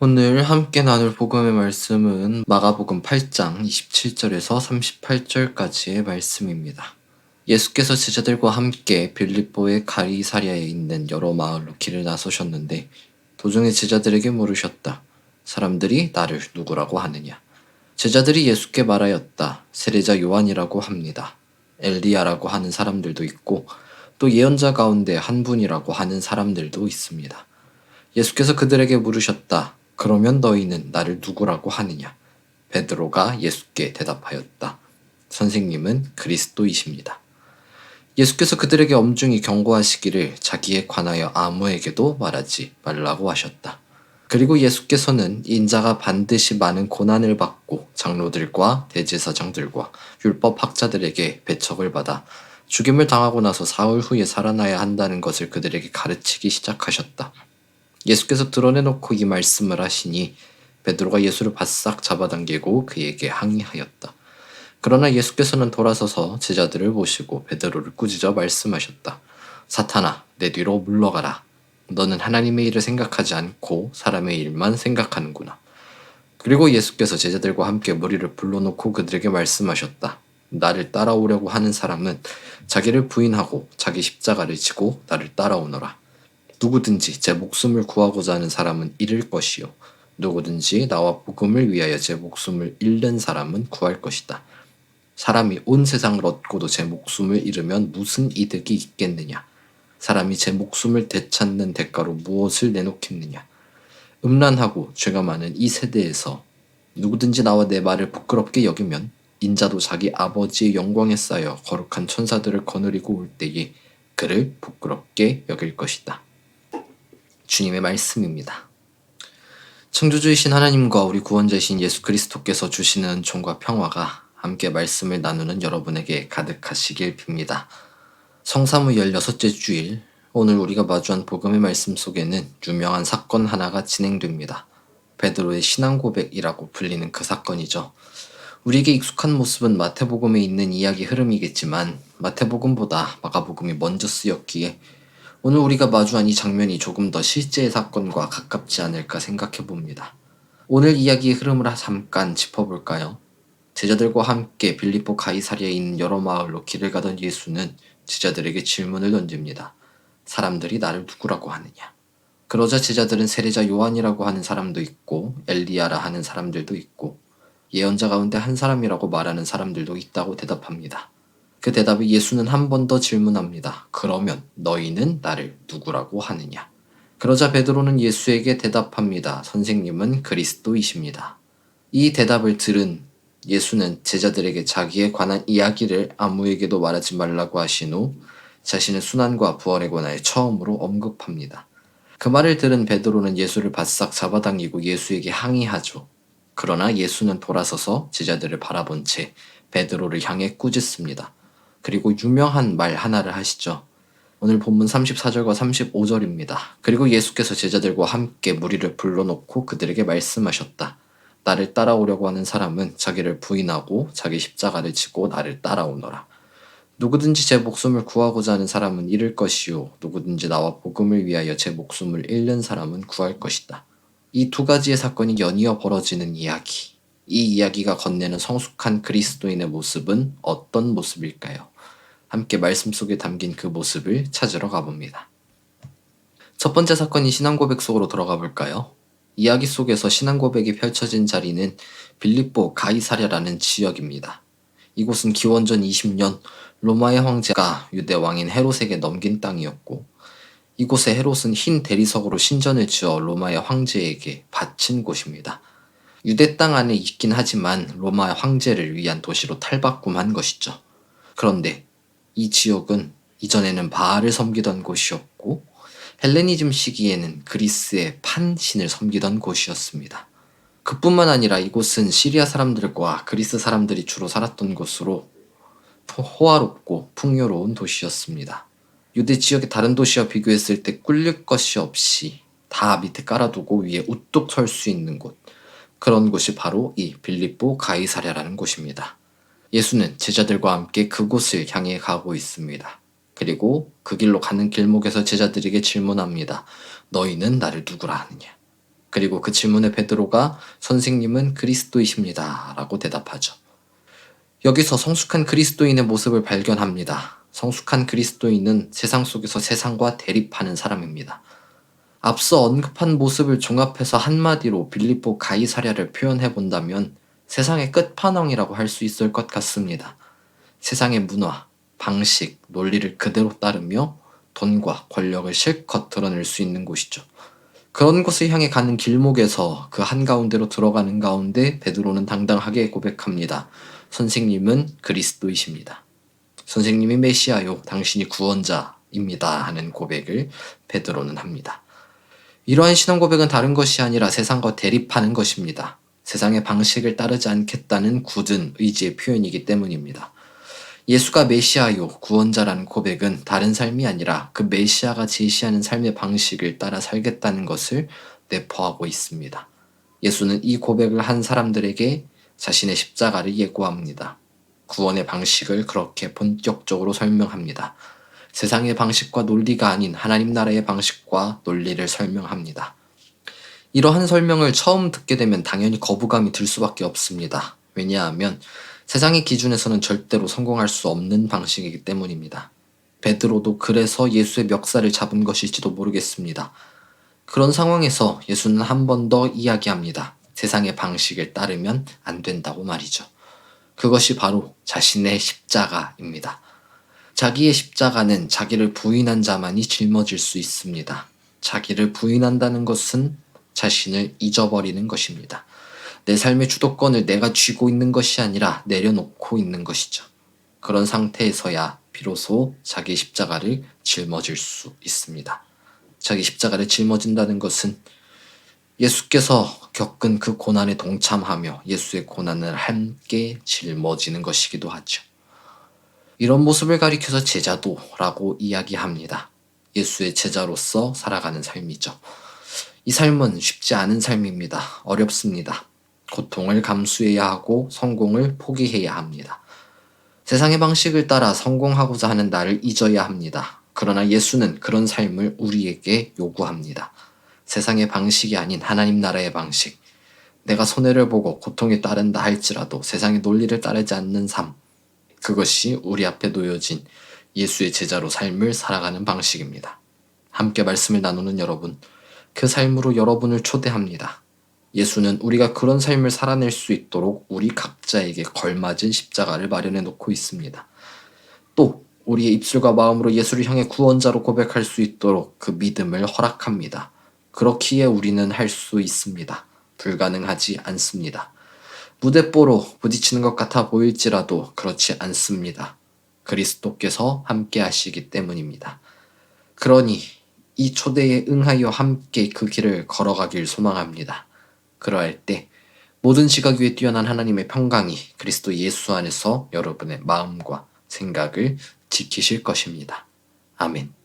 오늘 함께 나눌 복음의 말씀은 마가복음 8장 27절에서 38절까지의 말씀입니다. 예수께서 제자들과 함께 빌립보의 가리사리아에 있는 여러 마을로 길을 나서셨는데 도중에 제자들에게 물으셨다. 사람들이 나를 누구라고 하느냐? 제자들이 예수께 말하였다. 세례자 요한이라고 합니다. 엘리야라고 하는 사람들도 있고 또 예언자 가운데 한 분이라고 하는 사람들도 있습니다. 예수께서 그들에게 물으셨다. 그러면 너희는 나를 누구라고 하느냐? 베드로가 예수께 대답하였다. 선생님은 그리스도이십니다. 예수께서 그들에게 엄중히 경고하시기를 자기에 관하여 아무에게도 말하지 말라고 하셨다. 그리고 예수께서는 인자가 반드시 많은 고난을 받고 장로들과 대제사장들과 율법학자들에게 배척을 받아 죽임을 당하고 나서 사흘 후에 살아나야 한다는 것을 그들에게 가르치기 시작하셨다. 예수께서 드러내놓고 이 말씀을 하시니 베드로가 예수를 바싹 잡아당기고 그에게 항의하였다. 그러나 예수께서는 돌아서서 제자들을 보시고 베드로를 꾸짖어 말씀하셨다. 사탄아, 내 뒤로 물러가라. 너는 하나님의 일을 생각하지 않고 사람의 일만 생각하는구나. 그리고 예수께서 제자들과 함께 무리를 불러놓고 그들에게 말씀하셨다. 나를 따라오려고 하는 사람은 자기를 부인하고 자기 십자가를 지고 나를 따라오너라. 누구든지 제 목숨을 구하고자 하는 사람은 잃을 것이요. 누구든지 나와 복음을 위하여 제 목숨을 잃는 사람은 구할 것이다. 사람이 온 세상을 얻고도 제 목숨을 잃으면 무슨 이득이 있겠느냐? 사람이 제 목숨을 되찾는 대가로 무엇을 내놓겠느냐? 음란하고 죄가 많은 이 세대에서 누구든지 나와 내 말을 부끄럽게 여기면 인자도 자기 아버지의 영광에 쌓여 거룩한 천사들을 거느리고 올 때에 그를 부끄럽게 여길 것이다. 주님의 말씀입니다. 창조주이신 하나님과 우리 구원자이신 예수 그리스도께서 주시는 종과 평화가 함께 말씀을 나누는 여러분에게 가득하시길 빕니다. 성사무 16째 주일, 오늘 우리가 마주한 복음의 말씀 속에는 유명한 사건 하나가 진행됩니다. 베드로의 신앙 고백이라고 불리는 그 사건이죠. 우리에게 익숙한 모습은 마태복음에 있는 이야기 흐름이겠지만 마태복음보다 마가복음이 먼저 쓰였기에 오늘 우리가 마주한 이 장면이 조금 더 실제의 사건과 가깝지 않을까 생각해 봅니다. 오늘 이야기의 흐름을 잠깐 짚어볼까요? 제자들과 함께 빌립보 가이사리에 있는 여러 마을로 길을 가던 예수는 제자들에게 질문을 던집니다. 사람들이 나를 누구라고 하느냐? 그러자 제자들은 세례자 요한이라고 하는 사람도 있고 엘리야라 하는 사람들도 있고 예언자 가운데 한 사람이라고 말하는 사람들도 있다고 대답합니다. 그 대답에 예수는 한 번 더 질문합니다. 그러면 너희는 나를 누구라고 하느냐? 그러자 베드로는 예수에게 대답합니다. 선생님은 그리스도이십니다. 이 대답을 들은 예수는 제자들에게 자기에 관한 이야기를 아무에게도 말하지 말라고 하신 후 자신의 순환과 부활에 관하여 처음으로 언급합니다. 그 말을 들은 베드로는 예수를 바싹 잡아당기고 예수에게 항의하죠. 그러나 예수는 돌아서서 제자들을 바라본 채 베드로를 향해 꾸짖습니다. 그리고 유명한 말 하나를 하시죠. 오늘 본문 34절과 35절입니다. 그리고 예수께서 제자들과 함께 무리를 불러놓고 그들에게 말씀하셨다. 나를 따라오려고 하는 사람은 자기를 부인하고 자기 십자가를 지고 나를 따라오너라. 누구든지 제 목숨을 구하고자 하는 사람은 잃을 것이요. 누구든지 나와 복음을 위하여 제 목숨을 잃는 사람은 구할 것이다. 이 두 가지의 사건이 연이어 벌어지는 이야기. 이 이야기가 건네는 성숙한 그리스도인의 모습은 어떤 모습일까요? 함께 말씀 속에 담긴 그 모습을 찾으러 가봅니다. 첫 번째 사건이 신앙 고백 속으로 들어가 볼까요? 이야기 속에서 신앙 고백이 펼쳐진 자리는 빌립보 가이사랴라는 지역입니다. 이곳은 기원전 20년 로마의 황제가 유대 왕인 헤롯에게 넘긴 땅이었고 이곳에 헤롯은 흰 대리석으로 신전을 지어 로마의 황제에게 바친 곳입니다. 유대 땅 안에 있긴 하지만 로마 황제를 위한 도시로 탈바꿈한 것이죠. 그런데 이 지역은 이전에는 바알을 섬기던 곳이었고 헬레니즘 시기에는 그리스의 판 신을 섬기던 곳이었습니다. 그뿐만 아니라 이곳은 시리아 사람들과 그리스 사람들이 주로 살았던 곳으로 호화롭고 풍요로운 도시였습니다. 유대 지역의 다른 도시와 비교했을 때 꿀릴 것이 없이 다 밑에 깔아두고 위에 우뚝 설 수 있는 곳. 그런 곳이 바로 이 빌립보 가이사랴라는 곳입니다. 예수는 제자들과 함께 그곳을 향해 가고 있습니다. 그리고 그 길로 가는 길목에서 제자들에게 질문합니다. 너희는 나를 누구라 하느냐? 그리고 그 질문에 베드로가 선생님은 그리스도이십니다. 라고 대답하죠. 여기서 성숙한 그리스도인의 모습을 발견합니다. 성숙한 그리스도인은 세상 속에서 세상과 대립하는 사람입니다. 앞서 언급한 모습을 종합해서 한마디로 빌립보 가이사랴를 표현해 본다면 세상의 끝판왕이라고 할 수 있을 것 같습니다. 세상의 문화, 방식, 논리를 그대로 따르며 돈과 권력을 실컷 드러낼 수 있는 곳이죠. 그런 곳을 향해 가는 길목에서 그 한가운데로 들어가는 가운데 베드로는 당당하게 고백합니다. 선생님은 그리스도이십니다. 선생님이 메시아요, 당신이 구원자입니다. 하는 고백을 베드로는 합니다. 이러한 신앙 고백은 다른 것이 아니라 세상과 대립하는 것입니다. 세상의 방식을 따르지 않겠다는 굳은 의지의 표현이기 때문입니다. 예수가 메시아요, 구원자라는 고백은 다른 삶이 아니라 그 메시아가 제시하는 삶의 방식을 따라 살겠다는 것을 내포하고 있습니다. 예수는 이 고백을 한 사람들에게 자신의 십자가를 예고합니다. 구원의 방식을 그렇게 본격적으로 설명합니다. 세상의 방식과 논리가 아닌 하나님 나라의 방식과 논리를 설명합니다. 이러한 설명을 처음 듣게 되면 당연히 거부감이 들 수밖에 없습니다. 왜냐하면 세상의 기준에서는 절대로 성공할 수 없는 방식이기 때문입니다. 베드로도 그래서 예수의 멱살을 잡은 것일지도 모르겠습니다. 그런 상황에서 예수는 한 번 더 이야기합니다. 세상의 방식을 따르면 안 된다고 말이죠. 그것이 바로 자신의 십자가입니다. 자기의 십자가는 자기를 부인한 자만이 짊어질 수 있습니다. 자기를 부인한다는 것은 자신을 잊어버리는 것입니다. 내 삶의 주도권을 내가 쥐고 있는 것이 아니라 내려놓고 있는 것이죠. 그런 상태에서야 비로소 자기 십자가를 짊어질 수 있습니다. 자기 십자가를 짊어진다는 것은 예수께서 겪은 그 고난에 동참하며 예수의 고난을 함께 짊어지는 것이기도 하죠. 이런 모습을 가리켜서 제자도라고 이야기합니다. 예수의 제자로서 살아가는 삶이죠. 이 삶은 쉽지 않은 삶입니다. 어렵습니다. 고통을 감수해야 하고 성공을 포기해야 합니다. 세상의 방식을 따라 성공하고자 하는 나를 잊어야 합니다. 그러나 예수는 그런 삶을 우리에게 요구합니다. 세상의 방식이 아닌 하나님 나라의 방식. 내가 손해를 보고 고통에 따른다 할지라도 세상의 논리를 따르지 않는 삶. 그것이 우리 앞에 놓여진 예수의 제자로 삶을 살아가는 방식입니다. 함께 말씀을 나누는 여러분, 그 삶으로 여러분을 초대합니다. 예수는 우리가 그런 삶을 살아낼 수 있도록 우리 각자에게 걸맞은 십자가를 마련해 놓고 있습니다. 또 우리의 입술과 마음으로 예수를 향해 구원자로 고백할 수 있도록 그 믿음을 허락합니다. 그렇기에 우리는 할 수 있습니다. 불가능하지 않습니다. 무대뽀로 부딪히는 것 같아 보일지라도 그렇지 않습니다. 그리스도께서 함께 하시기 때문입니다. 그러니 이 초대에 응하여 함께 그 길을 걸어가길 소망합니다. 그러할 때 모든 지각 위에 뛰어난 하나님의 평강이 그리스도 예수 안에서 여러분의 마음과 생각을 지키실 것입니다. 아멘.